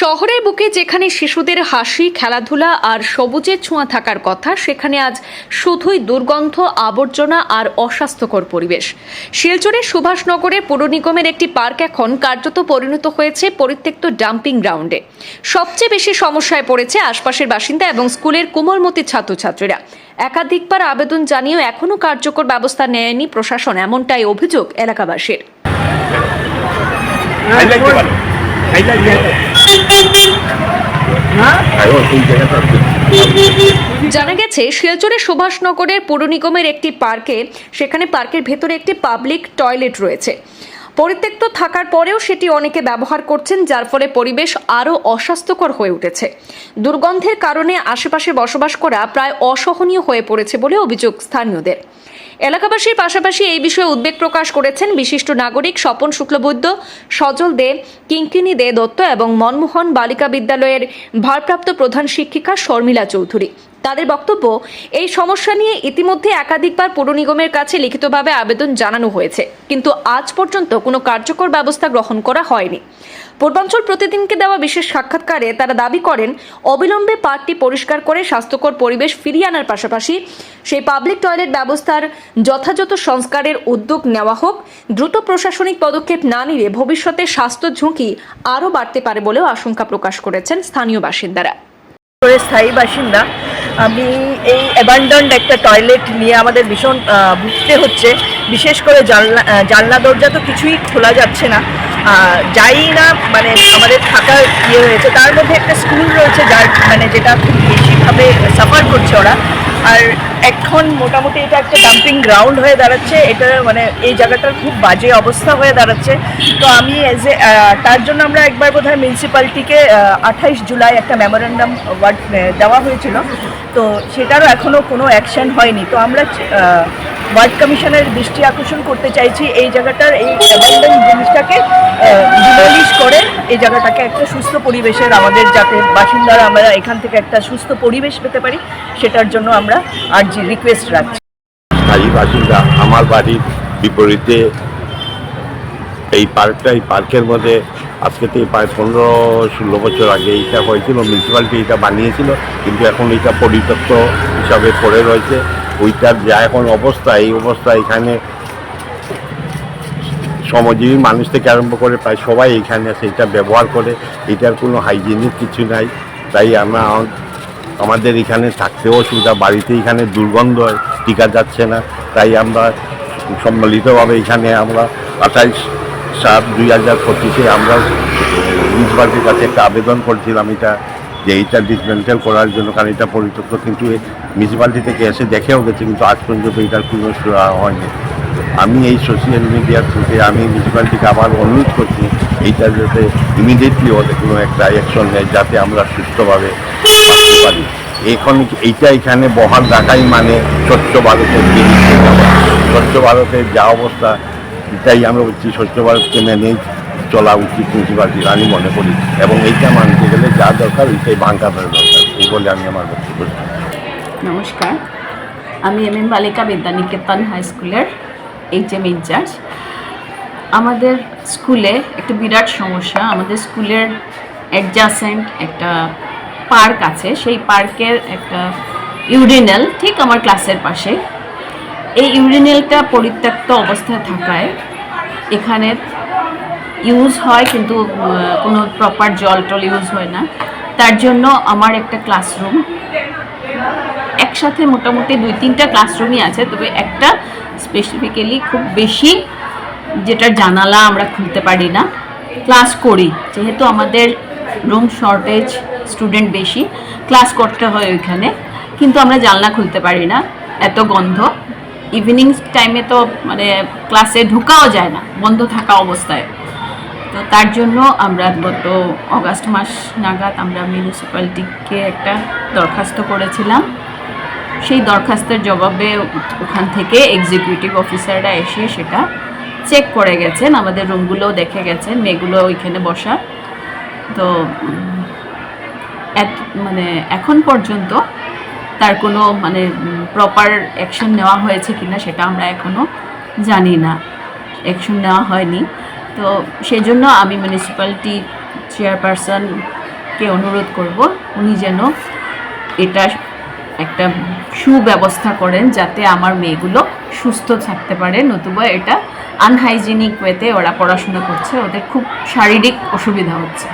শহরের বুকে যেখানে শিশুদের হাসি, খেলাধুলা আর সবুজের ছোঁয়া থাকার কথা, সেখানে আজ শুধুই দুর্গন্ধ, আবর্জনা আর অস্বাস্থ্যকর পরিবেশ। শিলচরের সুভাষনগরে পৌর নিগমের একটি পার্ক এখন কার্যত পরিণত হয়েছে পরিত্যক্ত ডাম্পিং গ্রাউন্ডে। সবচেয়ে বেশি সমস্যায় পড়েছে আশপাশের বাসিন্দা এবং স্কুলের কোমলমতি ছাত্রছাত্রীরা। একাধিকবার আবেদন জানিয়েও এখনও কার্যকর ব্যবস্থা নেয়নি প্রশাসন, এমনটাই অভিযোগ এলাকাবাসীর। জানা গেছে শিলচরের সুভাষনগরের পৌর নিগমের একটি পার্কে, সেখানে পার্কের ভেতরে একটি পাবলিক টয়লেট রয়েছে। পরিত্যক্ত থাকার পরেও সেটি অনেকে ব্যবহার করছেন, যার ফলে পরিবেশ আরও অস্বাস্থ্যকর হয়ে উঠেছে। দুর্গন্ধের কারণে আশেপাশে বসবাস করা প্রায় অসহনীয় হয়ে পড়েছে বলে অভিযোগ স্থানীয়দের। এলাকাবাসীর পাশাপাশি এই বিষয়ে উদ্বেগ প্রকাশ করেছেন বিশিষ্ট নাগরিক স্বপন শুক্লবৈদ্য, সজল দে কিঙ্কিনি দে দত্ত এবং মনমোহন বালিকা বিদ্যালয়ের ভারপ্রাপ্ত প্রধান শিক্ষিকা শর্মিলা চৌধুরী। তাদের বক্তব্য, এই সমস্যা নিয়ে ইতিমধ্যে একাধিকবার পৌর নিগমের কাছে লিখিতভাবে আবেদন জানানো হয়েছে। কিন্তু আজ পর্যন্ত কোনো কার্যকর ব্যবস্থা গ্রহণ করা হয়নি। পূর্বাঞ্চল প্রতিদিনকে দেওয়া বিশেষ সাক্ষাৎকারে তারা দাবি করেন, অবিলম্বে পার্কটি পরিষ্কার করে স্বাস্থ্যকর পরিবেশ ফিরিয়ে আনার পাশাপাশি সেই পাবলিক টয়লেট ব্যবস্থার যথাযথ সংস্কারের উদ্যোগ নেওয়া হোক, দ্রুত প্রশাসনিক পদক্ষেপ না নিলে ভবিষ্যতে স্বাস্থ্য ঝুঁকি আরও বাড়তে পারে বলেও আশঙ্কা প্রকাশ করেছেন স্থানীয় বাসিন্দারা। স্থায়ী বাসিন্দা আমি এই অ্যাবান্ডন্ড একটা টয়লেট নিয়ে আমাদের ভীষণ ভুগতে হচ্ছে। বিশেষ করে জানলা জানলা দরজা তো কিছুই খোলা যাচ্ছে না। যাই না মানে আমাদের থাকার ইয়ে হয়েছে। তার মধ্যে একটা স্কুল রয়েছে যার মানে যেটা খুব বেশিভাবে সাফার করছে ওরা। আর এখন মোটামুটি এটা একটা ডাম্পিং গ্রাউন্ড হয়ে দাঁড়াচ্ছে। এটা মানে এই জায়গাটার খুব বাজে অবস্থা হয়ে দাঁড়াচ্ছে। তো আমি এজ এ তার জন্য আমরা একবার বোধহয় মিউনিসিপ্যালিটিকে আঠাইশ জুলাই একটা মেমোরেন্ডাম ওয়ার্ড দেওয়া হয়েছিল। তো সেটারও এখনও কোনো অ্যাকশন হয়নি। তো আমরা ওয়ার্ড কমিশনের দৃষ্টি আকর্ষণ করতে চাইছি এই জায়গাটার, এই জিনিসটাকে ডিমলিশ করে এই জায়গাটাকে একটা সুস্থ পরিবেশের আমাদের যাতে বাসিন্দারা আমরা এখান থেকে একটা সুস্থ পরিবেশ পেতে পারি, সেটার জন্য আমরা আর্জি রিকোয়েস্ট রাখছি। স্থায়ী বাসিন্দা আমার বাড়ির বিপরীতে এই পার্কটা এই পার্কের মধ্যে আজকে থেকে প্রায় পনেরো ষোলো বছর আগে এইটা হয়েছিল মিউনিসিপ্যালিটি এটা বানিয়েছিল, কিন্তু এখন এটা পরিত্যক্ত হিসাবে পড়ে রয়েছে। ওইটার যা এখন অবস্থা, এই অবস্থা এখানে শ্রমজীবী মানুষ থেকে আরম্ভ করে প্রায় সবাই এখানে সেইটা ব্যবহার করে এটার কোনো হাইজিনিক কিছু নাই। তাই আমরা, আমাদের এখানে থাকতেও অসুবিধা, বাড়িতে এখানে দুর্গন্ধ হয় টিকা যাচ্ছে না। তাই আমরা সম্মিলিতভাবে এখানে আমরা আঠাইশ সাত দুই হাজার পঁচিশে আমরা মিউনিসিপালিটির কাছে একটা আবেদন করছিলাম এটা, যে এইটা ডিসমেন্টেল করার জন্য, কারণ এটা পরিত্যক্ত, কিন্তু মিউনিসিপালিটি থেকে এসে দেখেও গেছে, কিন্তু আজ পর্যন্ত এটার কোনো হয়নি। আমি এই সোশ্যাল মিডিয়ার থেকে আমি মিউনিসিপ্যালিটিকে আবার অনুরোধ করছি, এইটা যাতে ইমিডিয়েটলি ওদের কোনো একটা অ্যাকশন নেয়, যাতে আমরা সুস্থভাবে বাঁচতে পারি। এখন এইটা এখানে বহাল রাখাই মানে স্বচ্ছ ভারতের স্বচ্ছ ভারতের যা অবস্থা এটাই আমরা স্বচ্ছ ভারতকে মেনেই চলা উচিত মিউনিসিপ্যালিটির আমি মনে করি। এবং এইটা মানতে গেলে যা দরকার ওইটাই ভাঙা দরকার। এই বলে আমি আমার বক্তব্য নমস্কার। আমি M M Balika Vidyaniketan high স্কুলের এইচ এম ইনচার্জ। আমাদের স্কুলে একটা বিরাট সমস্যা। আমাদের স্কুলের অ্যাডজাসেন্ট একটা পার্ক আছে। সেই পার্কের একটা ইউরিনাল ঠিক আমার ক্লাসের পাশে। এই ইউরিনালটা পরিত্যক্ত অবস্থায় থাকায় এখানে ইউজ হয়, কিন্তু কোনো প্রপার জল টল ইউজ হয় না। তার জন্য আমার একটা ক্লাসরুম একসাথে মোটামুটি দুই তিনটা ক্লাসরুমই আছে, তবে একটা স্পেসিফিক্যালি খুব বেশি যেটার জানালা আমরা খুলতে পারি না। ক্লাস করি, যেহেতু আমাদের রুম শর্টেজ স্টুডেন্ট বেশি ক্লাস করতে হয় ওইখানে। কিন্তু আমরা জানলা খুলতে পারি না, এত গন্ধ। ইভিনিং টাইমে তো মানে ক্লাসে ঢুকাও যায় না, বন্ধ থাকা অবস্থায়। তো তার জন্য আমরা গত অগাস্ট মাস নাগাদ আমরা মিউনিসিপ্যালিটিকে একটা দরখাস্ত করেছিলাম। সেই দরখাস্তের জবাবে ওখান থেকে এক্সিকিউটিভ অফিসাররা এসে সেটা চেক করে গেছেন। আমাদের রুমগুলোও দেখে গেছেন, মেয়েগুলো ওইখানে বসা। তো মানে এখন পর্যন্ত তার কোনো মানে প্রপার অ্যাকশন নেওয়া হয়েছে কিনা সেটা আমরা এখনও জানি না। অ্যাকশন নেওয়া হয়নি। তো সেই জন্য আমি মিউনিসিপ্যালিটি চেয়ারপারসন কে অনুরোধ করব, উনি যেন এটা একটা সুব্যবস্থা করেন যাতে আমার মেয়েগুলো সুস্থ থাকতে পারে। নতুবা এটা আনহাইজিনিক ওয়েতে ওরা পড়াশোনা করছে, ওদের খুব শারীরিক অসুবিধা হচ্ছে।